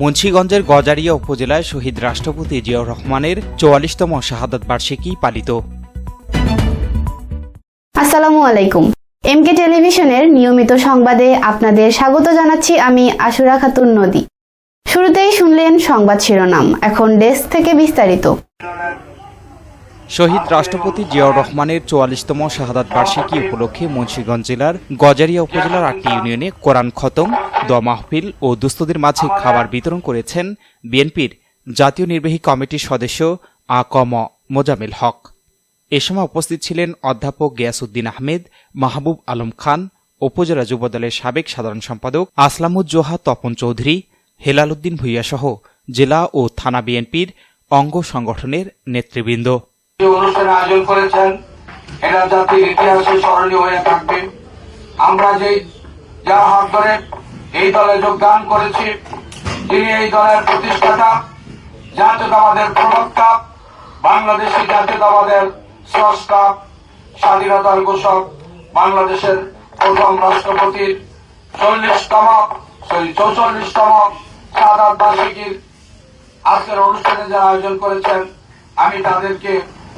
মুন্সীগঞ্জের গজারিয়া উপজেলায় শহীদ রাষ্ট্রপতি জিয়াউর রহমানের চুয়াল্লিশতম শাহাদত বার্ষিকী পালিত। আসসালামু আলাইকুম। এমকে টেলিভিশনের নিয়মিত সংবাদে আপনাদের স্বাগত জানাচ্ছি আমি আশুরা খাতুন নদী। শুরুতেই শুনলেন সংবাদ শিরোনাম, এখন ডেস্ক থেকে বিস্তারিত। শহীদ রাষ্ট্রপতি জিয়াউর রহমানের চুয়াল্লিশতম শাহাদাত বার্ষিকী উপলক্ষে মুন্সীগঞ্জ জেলার গজারিয়া উপজেলার আটটি ইউনিয়নে কোরআন খতম, দোয়া মাহফিল ও দুস্থদের মাঝে খাবার বিতরণ করেছেন বিএনপির জাতীয় নির্বাহী কমিটির সদস্য আ মোজামেল হক। এ সময় উপস্থিত ছিলেন অধ্যাপক গিয়াসউদ্দিন আহমেদ, মাহবুব আলম খান, উপজেলা যুবদলের সাবেক সাধারণ সম্পাদক আসলামুজ্জোহা তপন চৌধুরী, হেলাল উদ্দিন ভুইয়া সহ জেলা ও থানা বিএনপির অঙ্গ সংগঠনের নেতৃবৃন্দ। যে অনুষ্ঠানে আয়োজন করেছেন এটা জাতির ইতিহাসে স্মরণীয় হয়ে থাকবে আমরা যে যার হাত ধরে এই দলে যোগদান করেছি, তিনি এই দলের প্রতিষ্ঠাতা, জাতীয়তাবাদের প্রবক্তা, বাংলাদেশি জাতীয়তাবাদের স্রষ্টা, স্বাধীনতার ঘোষক, বাংলাদেশের প্রথম রাষ্ট্রপতির চল্লিশতম চৌচল্লিশতম সাদাত বার্ষিকীর আজকের অনুষ্ঠানে যারা আয়োজন করেছেন, আমি তাদেরকে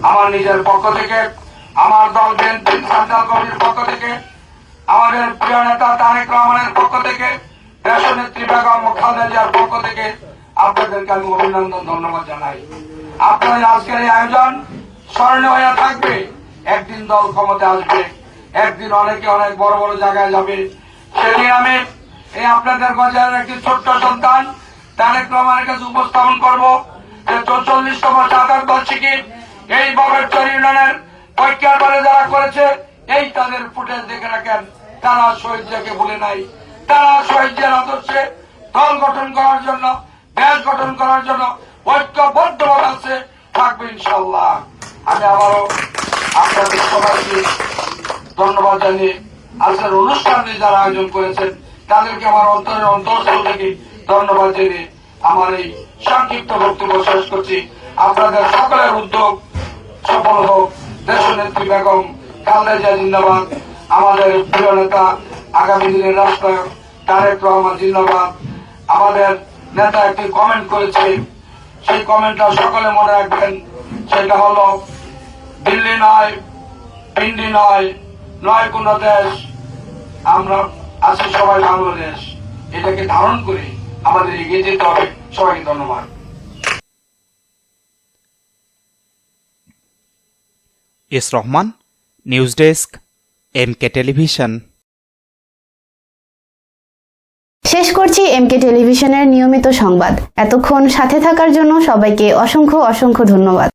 আমার নিজের পক্ষ থেকে, আমার দল বিএনপি সেন্ট্রাল কমিটির পক্ষ থেকে, আমাদের প্রিয় নেতা তারেক রহমানের পক্ষ থেকে, দেশনেত্রী বেগম খালেদা পক্ষ থেকে আপনাদেরকে আমি অভিনন্দন, ধন্যবাদ জানাই। আপনাদের আজকের এই আয়োজন স্মরণীয় হয়ে থাকবে, একদিন দল ক্ষমতা আসবে, একদিন অনেকে অনেক বড় বড় জায়গায় যাবে। সেদিন আমি এই আপনাদের গজারের একটি ছোট্ট সন্তান, তারেক রহমানের কাছে উপস্থাপন করব। যে চৌচল্লিশতম চাকার বার্ষিকী এই বগরচর ইউনিয়নের বলে যারা করেছে, এই তাদের ফুটেজ দেখে রাখেন। তারা শহীদ জিয়াকে ভুলে নাই। তারা শহীদ জিয়ার আদর্শে দল গঠন করার জন্য, দেশ গঠন করার জন্য ঐক্যবদ্ধ আছে, থাকবে ইনশাল্লাহ আমি আবারও আপনাদের সবাইকে ধন্যবাদ জানিয়ে আজকের অনুষ্ঠানে যারা আয়োজন করেছেন, তাদেরকে আমার অন্তরের অন্তরস্থল থেকে ধন্যবাদ জানিয়ে আমার এই সংক্ষিপ্ত বক্তব্য শেষ করছি। আপনাদের সকলের উদ্যোগ সফল হোক দেশনেত্রী বেগম খালেদা জিন্দাবাদ। আমাদের প্রিয় নেতা আগামী দিনের রাষ্ট্রায়ক তারেক রহমান জিন্দাবাদ। আমাদের নেতা একটি কমেন্ট করেছে। সেই কমেন্টটা সকলে মনে রাখবেন। সেটা হলো, দিল্লি নয়, পিন্ডি নয় নয় কোন দেশ। আমরা আছি সবাই বাংলাদেশ। এটাকে ধারণ করে আমাদের এগিয়ে যেতে হবে। সবাইকে ধন্যবাদ। S Rahman, news desk M K television. শেষ করছি এমকে টেলিভিশনের নিয়মিত সংবাদ। এতক্ষণ সাথে থাকার জন্য সবাইকে অসংখ্য অসংখ্য ধন্যবাদ।